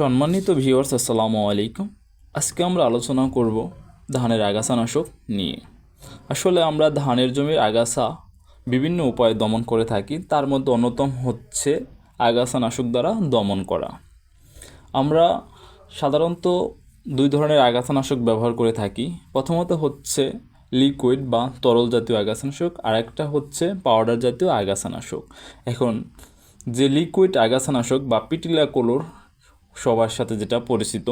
সম্মানিত ভিউয়ার্স, আসসালামু আলাইকুম। আজকে আমরা আলোচনা করব ধানের আগাছানাশক নিয়ে। আসলে আমরা ধানের জমির আগাছা বিভিন্ন উপায়ে দমন করে থাকি, তার মধ্যে অন্যতম হচ্ছে আগাছানাশক দ্বারা দমন করা। আমরা সাধারণত দুই ধরনের আগাছানাশক ব্যবহার করে থাকি। প্রথমত হচ্ছে লিকুইড বা তরল জাতীয় আগাছানাশক আর একটা হচ্ছে পাউডার জাতীয় আগাছানাশক এখন যে লিকুইড আগাছানাশক বা পিটিলা কলোর সবার সাথে যেটা পরিচিত।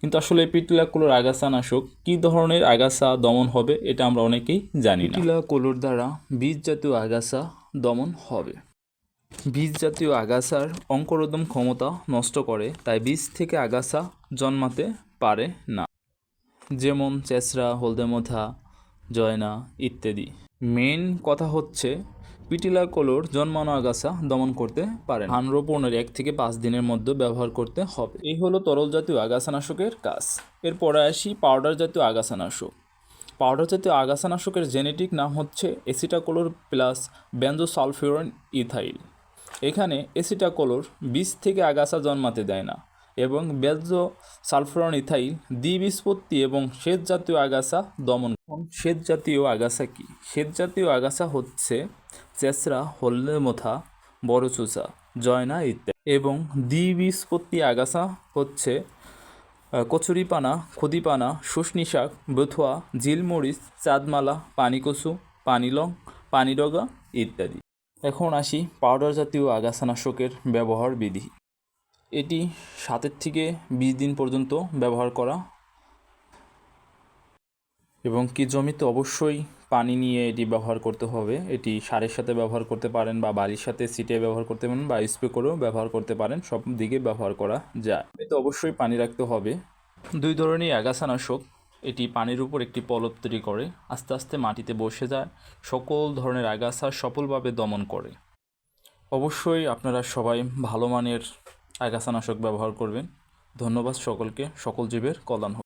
কিন্তু আসলে এই পিটিলা কলোর আগাছানাশক কী ধরনের আগাছা দমন হবে এটা আমরা অনেকেই জানি না। পিটিলা কলোর দ্বারা বীজ জাতীয় আগাছা দমন হবে। বীজ জাতীয় আগাছার অঙ্কুরোদম ক্ষমতা নষ্ট করে, তাই বীজ থেকে আগাছা জন্মাতে পারে না। যেমন চেঁচড়া হলদেমথা, জয়না ইত্যাদি। মেন কথা হচ্ছে পিটিলা কলোর জন্মানো আগাছা দমন করতে পারে ধান রোপণের এক থেকে পাঁচ দিনের মধ্যে ব্যবহার করতে হবে। এই হলো তরল জাতীয় আগাছানাশকের কাজ। এরপরে আসি পাউডার জাতীয় আগাছানাশক। পাউডার জাতীয় আগাছানাশকের জেনেটিক নাম হচ্ছে এসিটাকোলোর প্লাস ব্যাঞ্জোসালফিউরন ইথাইল। এখানে এসিটাকোলোর বীজ থেকে আগাছা জন্মাতে দেয় না। এবং বেলজো সালফুরন ইথাইল, দ্বিবীজপত্তি এবং শ্বেত জাতীয় আগাছা দমন শ্বেত জাতীয় আগাছা কি? শ্বেত জাতীয় আগাছা হচ্ছে চেঁচড়া হলদে মোথা বড় চুচা জয়না ইত্যাদি। এবং দ্বিবীজপত্তি আগাছা হচ্ছে কচুরিপানা, খুদিপানা, শুশনি শাক বথুয়া ঝিলমরিচ, চাঁদমালা, পানিকচু, পানিলং, পানিডগা ইত্যাদি। এখন আসি পাউডার জাতীয় আগাছানাশকের ব্যবহার বিধি। এটি সাতের থেকে বিশ দিন পর্যন্ত ব্যবহার করা। এবং কি জমিতে অবশ্যই পানি নিয়ে এটি ব্যবহার করতে হবে, এটি সারের সাথে ব্যবহার করতে পারেন বা বালির সাথে সিটে ব্যবহার করতে পারেন বা স্প্রে করেও ব্যবহার করতে পারেন, সব দিকে ব্যবহার করা যায়। এতে অবশ্যই পানি রাখতে হবে। দুই ধরনের আগাছানাশক এটি পানির উপর একটি পলব তৈরি করে, আস্তে আস্তে মাটিতে বসে যায়, সকল ধরনের আগাছা সফলভাবে দমন করে। অবশ্যই আপনারা সবাই ভালো মানের আগাছানাশক ব্যবহার করবেন। ধন্যবাদ সকলকে। সকল জীবের কল্যাণ